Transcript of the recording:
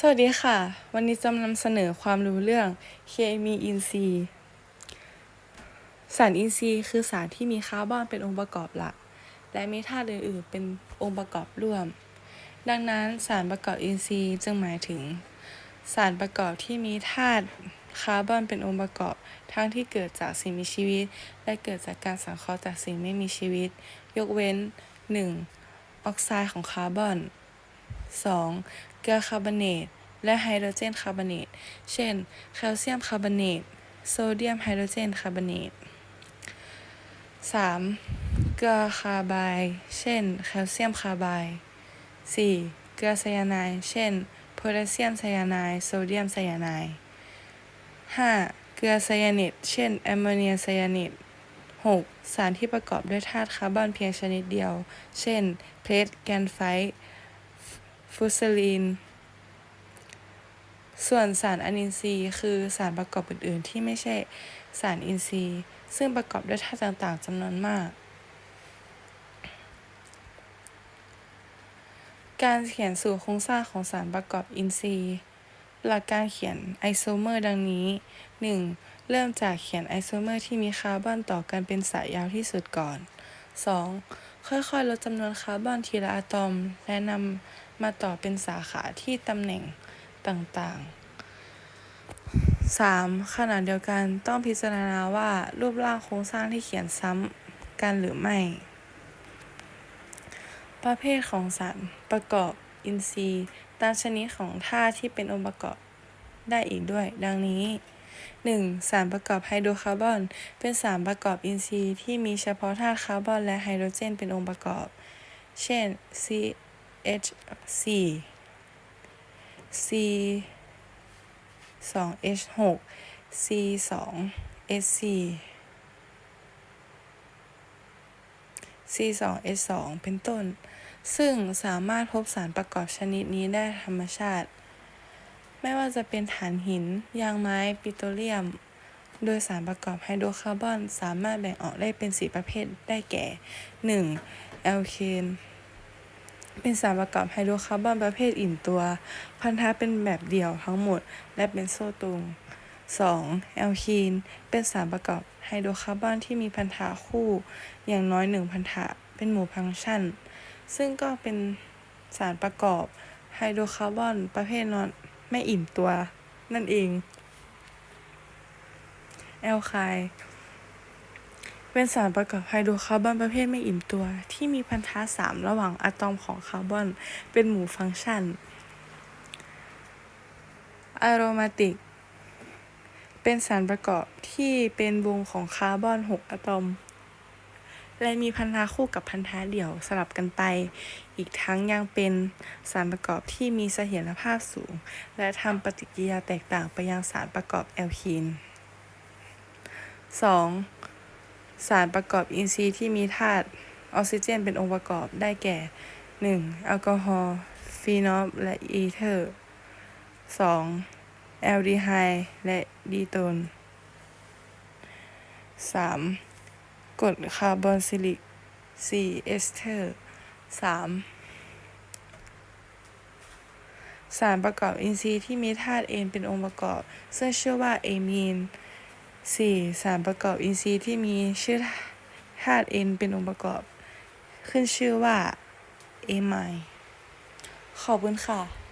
สวัสดีค่ะ วันนี้จะนำเสนอความรู้เรื่องเคมีอินทรีย์สารอินทรีย์คือสารที่มีคาร์บอนเป็นองค์ประกอบหลัก และมีธาตุอื่นๆเป็นองค์ประกอบร่วม ดังนั้นสารประกอบอินทรีย์จึงหมายถึง สารประกอบที่มีธาตุคาร์บอนเป็นองค์ประกอบ ทั้งที่เกิดจากสิ่งมีชีวิต และเกิดจากการสังเคราะห์จากสิ่งไม่มีชีวิต ยกเว้น 1. ออกไซด์ของคาร์บอน 2. เกลือคาร์บอเนต และไฮโดรเจนคาร์บอเนต เช่น แคลเซียมคาร์บอเนต โซเดียมไฮโดรเจนคาร์บอเนต 3. เกลือคาร์บด์เช่น แคลเซียมคาร์ไบด์ 4. เกลือไซยาไนด์ เช่น โพแทสเซียมไซยาไนด์ โซเดียมไซยาไนด์ 5. เกลือไซยานิด เช่น แอมโมเนียไซยานิด 6. สารที่ประกอบด้วยธาตุคาร์บอนเพียงชนิดเดียว เช่น เพลทแกนไฟต์ ฟูสลีน ส่วนสารอนินทรีย์คือสารประกอบอื่น ๆ ที่ไม่ใช่สารอินทรีย์ ซึ่งประกอบด้วยธาตุต่าง ๆจำนวนมาก การเขียนสูตรโครงสร้างของสารประกอบอินทรีย์ หลักการเขียนไอโซเมอร์ดังนี้ 1. เริ่มจากเขียนไอโซเมอร์ที่มีคาร์บอนต่อกันเป็นสายยาวที่สุดก่อน 2. ค่อยๆ ลดจำนวนคาร์บอนทีละอะตอม และนำมาต่อเป็นสาขาที่ตำแหน่งต่างๆ 3. ขณะเดียวกันต้องพิจารณาว่ารูปร่างโครงสร้างที่เขียนซ้ำกันหรือไม่ ประเภทของสารประกอบอินทรีย์ตามชนิดของธาตุที่เป็นองค์ประกอบได้อีกด้วย ดังนี้ 1. สารประกอบไฮโดรคาร์บอน เป็นสารประกอบอินทรีย์ที่มีเฉพาะธาตุคาร์บอนและไฮโดรเจนเป็นองค์ประกอบ เช่น CH4 C 2H6 C2H4 C2H2 เป็นต้น ซึ่งสามารถพบสารประกอบชนิดนี้ได้ธรรมชาติ ไม่ว่าจะเป็นถ่านหิน ยางไม้ ปิโตรเลียม โดยสารประกอบไฮโดรคาร์บอนสามารถแบ่งออกได้เป็นส4ประเภทได้แก่ 1. แอลเคนเป็นสารประกอบไฮโดรคาร์บอนประเภทอิ่มตัว พันธะเป็นแบบเดี่ยวทั้งหมด และเป็นโซ่ตรง 2. แอลคีน เป็นสารประกอบไฮโดรคาร์บอนที่มีพันธะคู่ อย่างน้อยหนึ่งพันธะเป็นหมู่ฟังก์ชัน ซึ่งก็เป็นสารประกอบไฮโดรคาร์บอนประเภทนอน ไม่อิ่มตัวนั่นเอง แอลไคน์เป็นสารประกอบไฮโดรคาร์บอนประเภทไม่อิ่มตัว ที่มีพันธะสามระหว่างอะตอมของคาร์บอน เป็นหมู่ฟังก์ชันอะโรมาติก เป็นสารประกอบที่เป็นวงของคาร์บอน 6 อะตอม และมีพันธะคู่กับพันธะเดี่ยวสลับกันไป อีกทั้งยังเป็นสารประกอบที่มีเสถียรภาพสูง และทำปฏิกิริยาแตกต่างไปยังสารประกอบแอลคีน 2. สารประกอบอินทรีย์ที่มีธาตุออกซิเจนเป็นองค์ประกอบได้แก่ 1. แอลกอฮอล์ฟีนอลและอีเทอร์ 2. แอลดีไฮด์และดีโตน 3. กรดคาร์บอนซิลิก 4. เอสเตอร์ 3. สารประกอบอินทรีย์ที่มีธาตุเอนเป็นองค์ประกอบ ซึ่งชื่อว่าเอมีน 4. สารประกอบอินทรีย์ที่มีชื่อธาตุเอนเป็นองค์ประกอบ ขึ้นชื่อว่าเอไมขอบคุณค่ะ